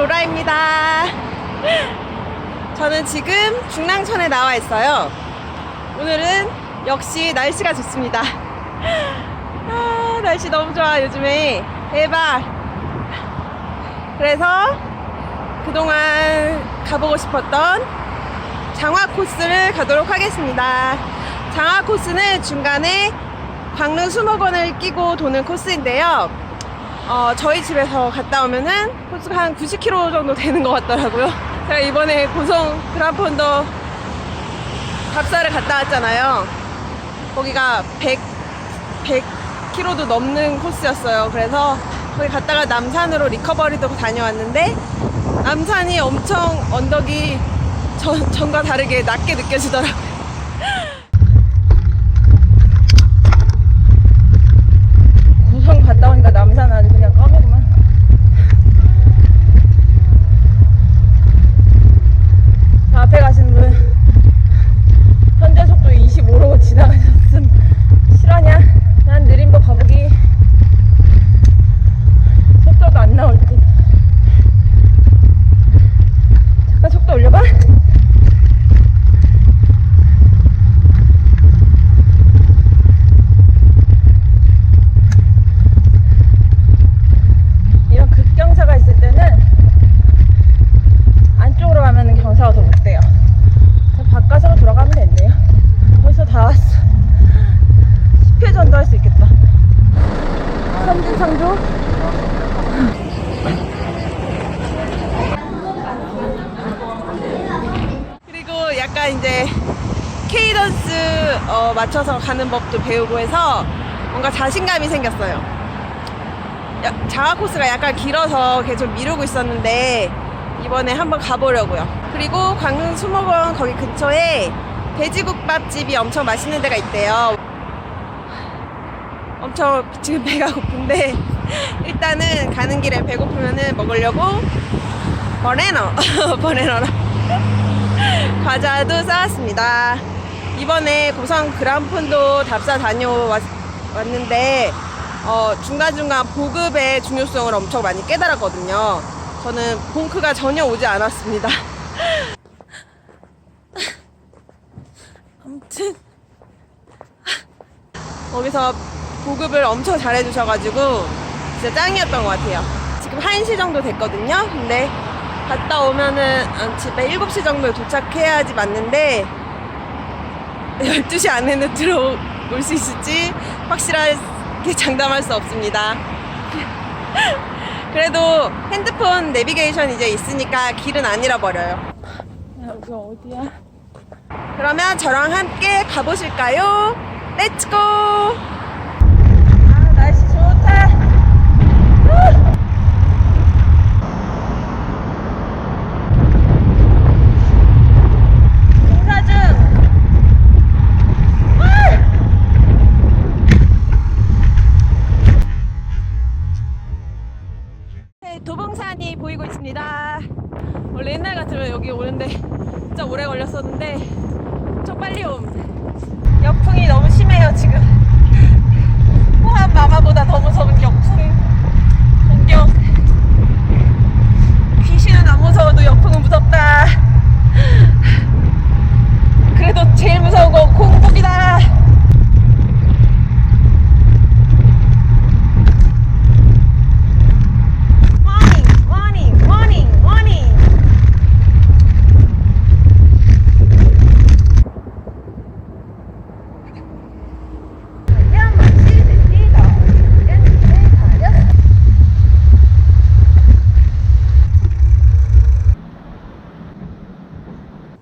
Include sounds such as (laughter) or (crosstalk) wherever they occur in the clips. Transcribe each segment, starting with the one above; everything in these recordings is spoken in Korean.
로라입니다. 저는 지금 중랑천에 나와 있어요. 오늘은 역시 날씨가 좋습니다. 아, 날씨 너무 좋아, 요즘에. 대박. 그래서 그동안 가보고 싶었던 장화 코스를 가도록 하겠습니다. 장화 코스는 중간에 광릉 수목원을 끼고 도는 코스인데요. 어, 저희 집에서 갔다 오면은 코스가 한 90km 정도 되는 것 같더라고요. 제가 이번에 고성 그란폰도 갑사를 갔다 왔잖아요. 거기가 100, 100km도 넘는 코스였어요. 그래서 거기 갔다가 남산으로 리커버리도 다녀왔는데 남산이 엄청 언덕이 전, 전과 다르게 낮게 느껴지더라고요. 고성 갔다 오니까 남산 아주 그냥 까매구만. 저 앞에 가시는 분 현재 속도 25로 지나가셨음 실화냐? 난 느린 법 가보기 속도도 안 나올 듯. 잠깐 속도 올려봐. 이런 급경사가 있을 때는 안쪽으로 가면 경사가 더 못돼요. 그냥 바깥으로 돌아가면 된대요. 벌써 다 왔어. 10회 전도 할 수 있겠다. 삼진상조? 그리고 약간 이제 케이던스 어, 맞춰서 가는 법도 배우고 해서 뭔가 자신감이 생겼어요. 야- 장화 코스가 약간 길어서 계속 미루고 있었는데 이번에 한번 가보려고요. 그리고 광릉 수목원 거기 근처에 돼지국밥집이 엄청 맛있는 데가 있대요. 엄청 지금 배가 고픈데 (laughs) 일단은 가는 길에 배고프면은 먹으려고 버네너 (laughs) 버네너랑 (laughs) 과자도 싸왔습니다. 이번에 고성 그란폰도 답사 다녀왔는데 어, 중간중간 보급의 중요성을 엄청 많이 깨달았거든요. 저는 봉크가 전혀 오지 않았습니다. 아무튼 거기서 보급을 엄청 잘해주셔가지고 진짜 짱이었던 것 같아요. 지금 1시 정도 됐거든요. 근데 갔다 오면은 어, 집에 7시 정도에 도착해야지 맞는데 12시 안에는 들어올 수 있을지 확실하게 장담할 수 없습니다. (laughs) 그래도 핸드폰 내비게이션 이제 있으니까 길은 안 잃어버려요. 여기 어디야? 그러면 저랑 함께 가보실까요? 렛츠고! 아, 날씨 좋다. 후! 공사 중! 네, 도봉산이 보이고 있습니다. 원래 옛날 같으면 여기 오는데 진짜 오래 걸렸었는데 엄청 빨리 옴. 역풍이 너무 심해요 지금. (laughs) 호암 마마보다 더 무서운 역풍 공격. 귀신은 안 무서워도 역풍은 무섭다. (laughs) 그래도 제일 무서운 건 공복이다. 모닝, 모닝, 모닝, 모닝. 야마치 내리가 엔에 가려.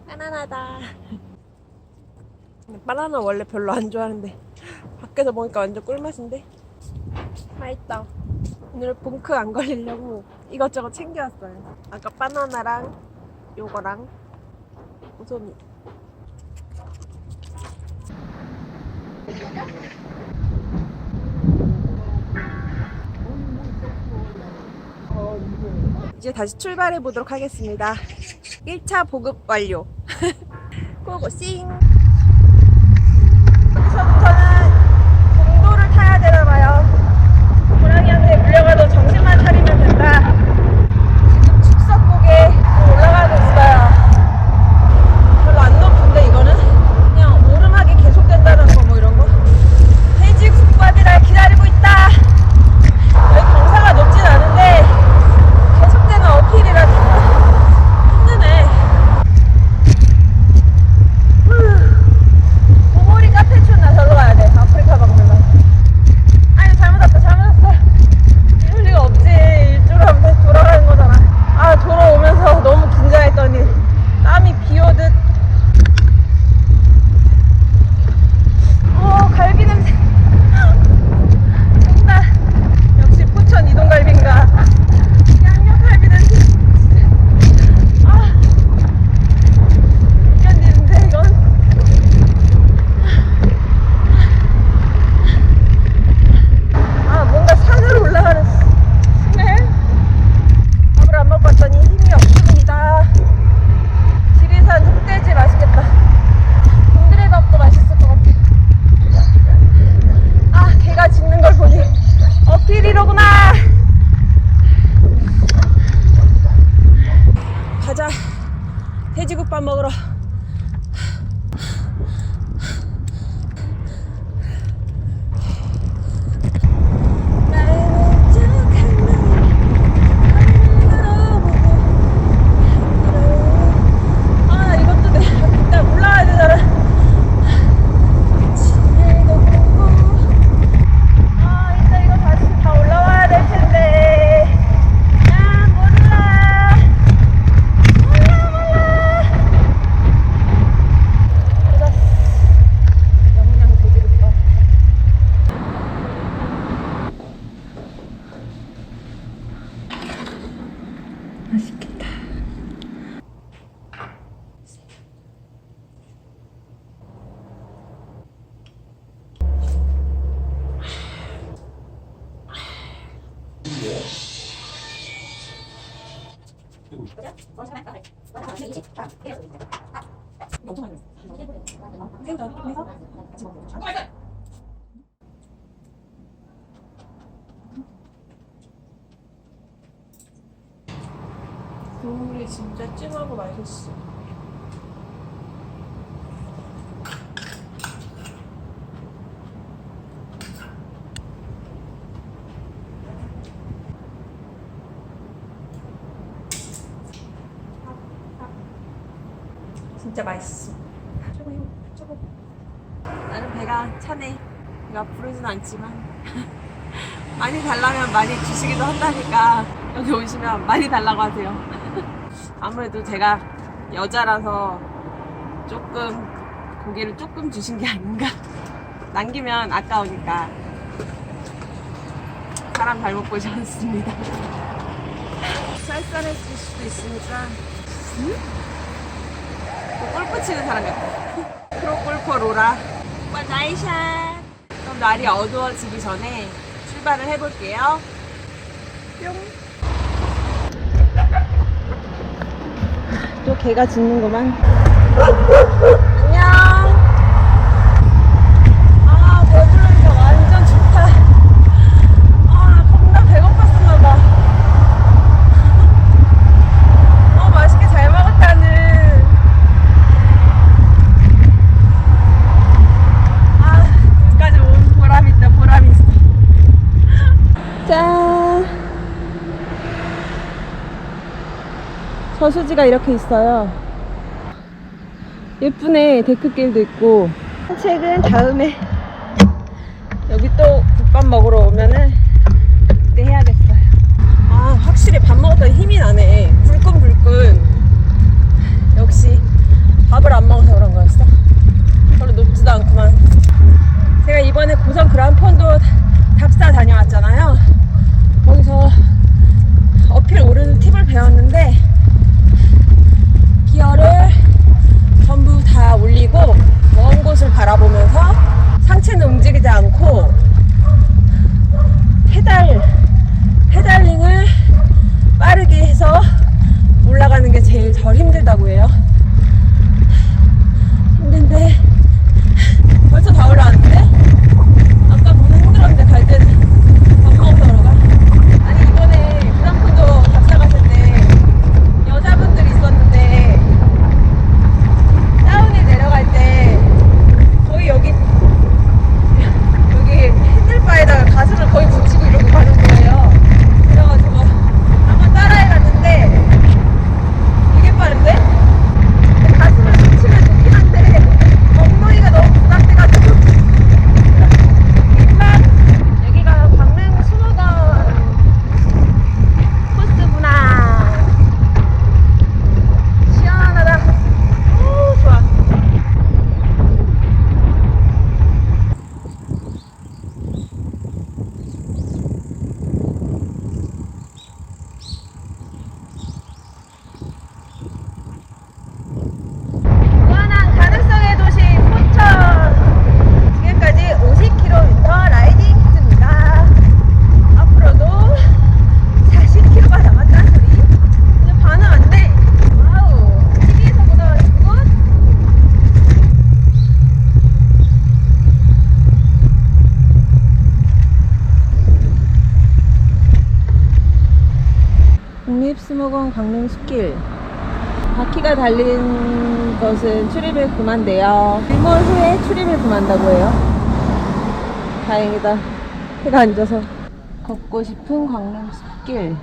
바나나다. 바나나 원래 별로 안 좋아하는데 밖에서 먹으니까 완전 꿀맛인데 맛있다. 오늘 봉크 안 걸리려고 이것저것 챙겨왔어요. 아까 바나나랑 요거랑 우선 이제 다시 출발해 보도록 하겠습니다. 1차 보급 완료. (laughs) 고고싱. 국물이 진짜 찜하고 맛있어. 진짜 맛있어. 저거 이거 저거. 나는 배가 차네. 내가 부르진 않지만 (laughs) 많이 달라면 많이 주시기도 한다니까 여기 오시면 많이 달라고 하세요. (laughs) 아무래도 제가 여자라서 조금 고기를 조금 주신 게 아닌가. (laughs) 남기면 아까우니까 사람 잘못 보지 않습니다. 쌀쌀했을 수도 있으니까. 음? 또 골프 치는 사람이었고. (laughs) 프로 골퍼 로라. 오빠 나이샷. 그럼 날이 어두워지기 전에 출발을 해볼게요. 뿅또 개가 짖는구만. 사이즈가 이렇게 있어요. 예쁘네 데크길도 있고. 산책은 다음에 여기 또 국밥 먹으러 오면은 덜 힘들다고 해요. 바퀴가 달린 것은 출입을 금한대요. 일몰 후에 출입을 금한다고 해요. 다행이다. 해가 안 져서. 걷고 싶은 광릉 숲길.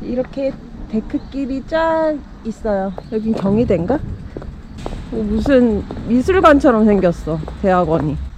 이렇게 데크길이 쫙 있어요. 여긴 경희대인가? 뭐 무슨 미술관처럼 생겼어. 대학원이.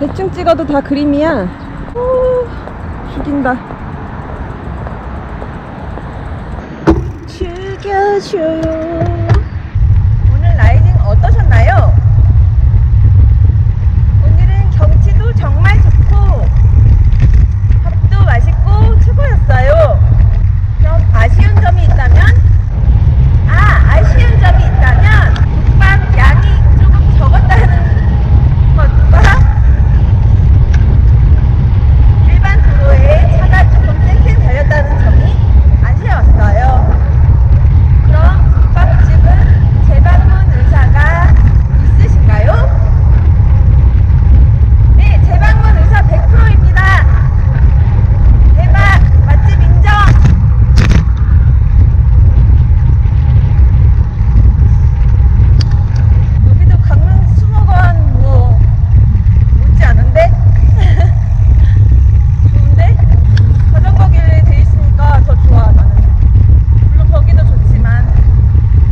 대충 찍어도 다 그림이야. 오, 죽인다. 죽여줘요. 오늘 라이딩 어떠셨나요? 오늘은 경치도 정말 좋고 밥도 맛있고 최고였어요. 그럼 아쉬운 점이 있다면? 아, 아쉬운 점이 있다면 국밥 양이 조금 적었다는 것과 일반 도로에 차가 조금 쌩쌩 달렸다는 점이 아쉬웠어요. 그럼 국밥집은 재방문 의사가 있으신가요? 네, 재방문 의사 100%입니다. 대박! 맛집 인정! 여기도 강릉 수목원 뭐 못지 않은데? 좋은데? 자전거 길에 돼 있으니까 더 좋아 나는 물론 거기도 좋지만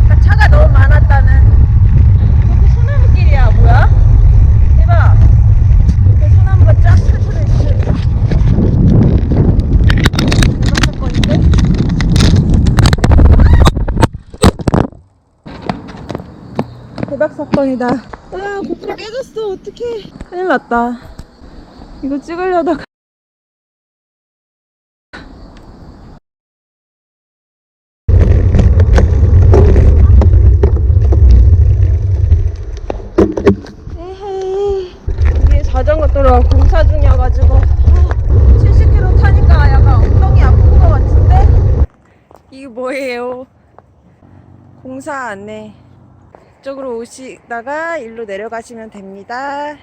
약간 차가 너무 많았다는 저기 소나무길이야 뭐야? 대박 이렇게 소나무가 쫙 펼쳐져 있어 대박 사건인데? 사건이다. 아 고프로 깨졌어. 어떡해. 큰일 났다. 이거 찍으려다가. 에헤이. 이게 자전거 도로가 공사 중이어가지고. 70km 타니까 약간 엉덩이 아픈 것 같은데? 이게 뭐예요? 공사 안내 이쪽으로 오시다가 일로 내려가시면 됩니다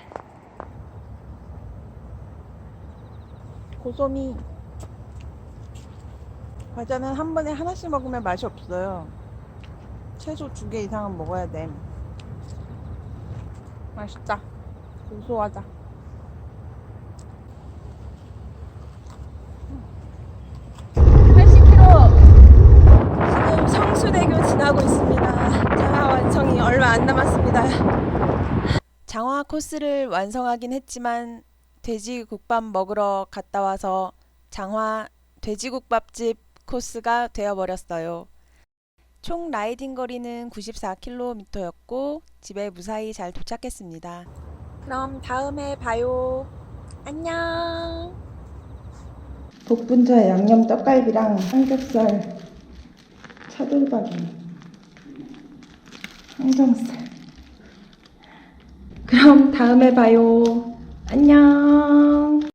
고소미 과자는 한 번에 하나씩 먹으면 맛이 없어요 최소 두 개 이상은 먹어야 돼 맛있다. 고소하다. 음. 80km 지금 성수대교 지나고 있습니다. 장화 완성이 얼마 안 남았습니다. 장화 코스를 완성하긴 했지만 돼지국밥 먹으러 갔다 와서 장화 돼지국밥집 코스가 되어버렸어요. 총 라이딩 거리는 94km였고 집에 무사히 잘 도착했습니다. 그럼 다음에 봐요. 안녕. 복분자 양념 떡갈비랑 삼겹살 차돌박이 항정살. 그럼 다음에 봐요. 안녕.